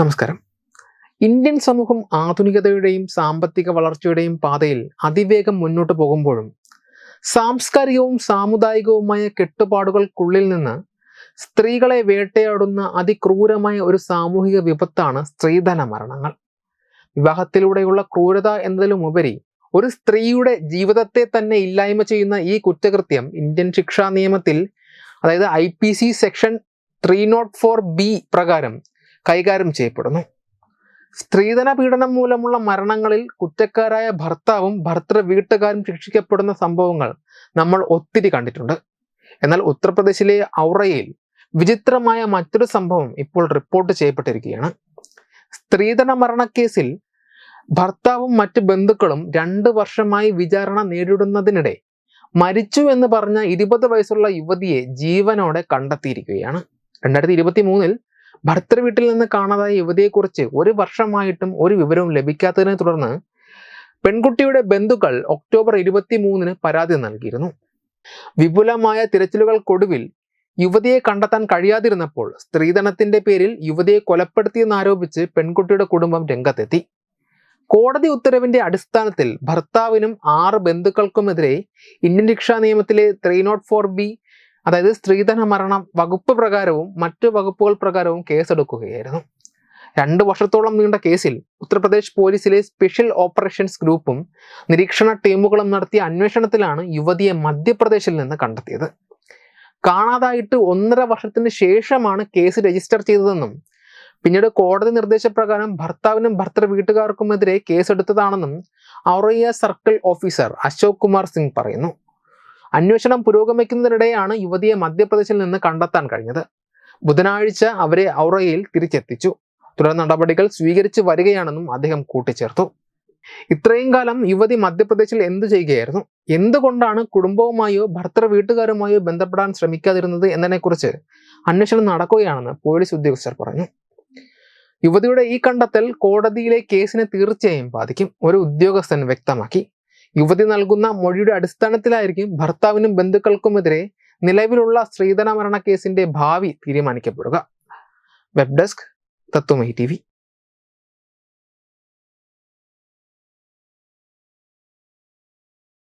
നമസ്കാരം. ഇന്ത്യൻ സമൂഹം ആധുനികതയുടെയും സാമ്പത്തിക വളർച്ചയുടെയും പാതയിൽ അതിവേഗം മുന്നോട്ട് പോകുമ്പോഴും സാംസ്കാരികവും സാമുദായികവുമായ കെട്ടുപാടുകൾക്കുള്ളിൽ നിന്ന് സ്ത്രീകളെ വേട്ടയാടുന്ന അതിക്രൂരമായ ഒരു സാമൂഹിക വിപത്താണ് സ്ത്രീധന മരണങ്ങൾ. വിവാഹത്തിലൂടെയുള്ള ക്രൂരത എന്നതിലുമുപരി ഒരു സ്ത്രീയുടെ ജീവിതത്തെ തന്നെ ഇല്ലായ്മ ചെയ്യുന്ന ഈ കുറ്റകൃത്യം ഇന്ത്യൻ ശിക്ഷാ നിയമത്തിൽ അതായത് I P C section three nought four B പ്രകാരം കൈകാര്യം ചെയ്യപ്പെടുന്നു. സ്ത്രീധന പീഡനം മൂലമുള്ള മരണങ്ങളിൽ കുറ്റക്കാരായ ഭർത്താവും ഭർത്തൃ വീട്ടുകാരും ശിക്ഷിക്കപ്പെടുന്ന സംഭവങ്ങൾ നമ്മൾ ഒത്തിരി കണ്ടിട്ടുണ്ട്. എന്നാൽ ഉത്തർപ്രദേശിലെ ഔറയിൽ വിചിത്രമായ മറ്റൊരു സംഭവം ഇപ്പോൾ റിപ്പോർട്ട് ചെയ്യപ്പെട്ടിരിക്കുകയാണ്. സ്ത്രീധന മരണക്കേസിൽ ഭർത്താവും മറ്റ് ബന്ധുക്കളും രണ്ട് വർഷമായി വിചാരണ നേരിടുന്നതിനിടെ മരിച്ചു എന്ന് പറഞ്ഞ ഇരുപത് വയസ്സുള്ള യുവതിയെ ജീവനോടെ കണ്ടെത്തിയിരിക്കുകയാണ്. രണ്ടായിരത്തി ഇരുപത്തി മൂന്നിൽ ഭർത്തൃ വീട്ടിൽ നിന്ന് കാണാതായ യുവതിയെക്കുറിച്ച് ഒരു വർഷമായിട്ടും ഒരു വിവരവും ലഭിക്കാത്തതിനെ തുടർന്ന് പെൺകുട്ടിയുടെ ബന്ധുക്കൾ ഒക്ടോബർ ഇരുപത്തി മൂന്നിന് പരാതി നൽകിയിരുന്നു. വിപുലമായ തിരച്ചിലുകൾക്കൊടുവിൽ യുവതിയെ കണ്ടെത്താൻ കഴിയാതിരുന്നപ്പോൾ സ്ത്രീധനത്തിന്റെ പേരിൽ യുവതിയെ കൊലപ്പെടുത്തിയെന്നാരോപിച്ച് പെൺകുട്ടിയുടെ കുടുംബം രംഗത്തെത്തി. കോടതി ഉത്തരവിന്റെ അടിസ്ഥാനത്തിൽ ഭർത്താവിനും ആറ് ബന്ധുക്കൾക്കുമെതിരെ ഇന്ത്യൻ ശിക്ഷാ നിയമത്തിലെ ത്രീ നോട്ട് ഫോർ ബി അതായത് സ്ത്രീധന മരണ വകുപ്പ് പ്രകാരവും മറ്റ് വകുപ്പുകൾ പ്രകാരവും കേസെടുക്കുകയായിരുന്നു. രണ്ട് വർഷത്തോളം നീണ്ട കേസിൽ ഉത്തർപ്രദേശ് പോലീസിലെ സ്പെഷ്യൽ ഓപ്പറേഷൻസ് ഗ്രൂപ്പും നിരീക്ഷണ ടീമുകളും നടത്തിയ അന്വേഷണത്തിലാണ് യുവതിയെ മധ്യപ്രദേശിൽ നിന്ന് കണ്ടെത്തിയത്. കാണാതായിട്ട് ഒന്നര വർഷത്തിന് ശേഷമാണ് കേസ് രജിസ്റ്റർ ചെയ്തതെന്നും പിന്നീട് കോടതി നിർദ്ദേശപ്രകാരം ഭർത്താവിനും ഭർത്തൃ വീട്ടുകാർക്കുമെതിരെ കേസെടുത്തതാണെന്നും ഔറയ്യ സർക്കിൾ ഓഫീസർ അശോക് കുമാർ സിംഗ് പറയുന്നു. അന്വേഷണം പുരോഗമിക്കുന്നതിനിടെയാണ് യുവതിയെ മധ്യപ്രദേശിൽ നിന്ന് കണ്ടെത്താൻ കഴിഞ്ഞത്. ബുധനാഴ്ച അവരെ ഔറയിൽ തിരിച്ചെത്തിച്ചു. തുടർ നടപടികൾ സ്വീകരിച്ചു വരികയാണെന്നും അദ്ദേഹം കൂട്ടിച്ചേർത്തു. ഇത്രയും കാലം യുവതി മധ്യപ്രദേശിൽ എന്തു ചെയ്യുകയായിരുന്നു? എന്തുകൊണ്ടാണ് കുടുംബവുമായോ ഭർത്തൃ വീട്ടുകാരുമായോ ബന്ധപ്പെടാൻ ശ്രമിക്കാതിരുന്നത് എന്നതിനെക്കുറിച്ച് അന്വേഷണം നടക്കുകയാണെന്ന് പോലീസ് ഉദ്യോഗസ്ഥർ പറഞ്ഞു. യുവതിയുടെ ഈ കണ്ടെത്തൽ കോടതിയിലെ കേസിനെ തീർച്ചയായും ബാധിക്കും ഒരു ഉദ്യോഗസ്ഥൻ വ്യക്തമാക്കി. യുവതി നൽകുന്ന മൊഴിയുടെ അടിസ്ഥാനത്തിലായിരിക്കും ഭർത്താവിനും ബന്ധുക്കൾക്കുമെതിരെ നിലവിലുള്ള സ്ത്രീധന മരണ കേസിന്റെ ഭാവി തീരുമാനിക്കപ്പെടുക. Web desk Tatwamayi T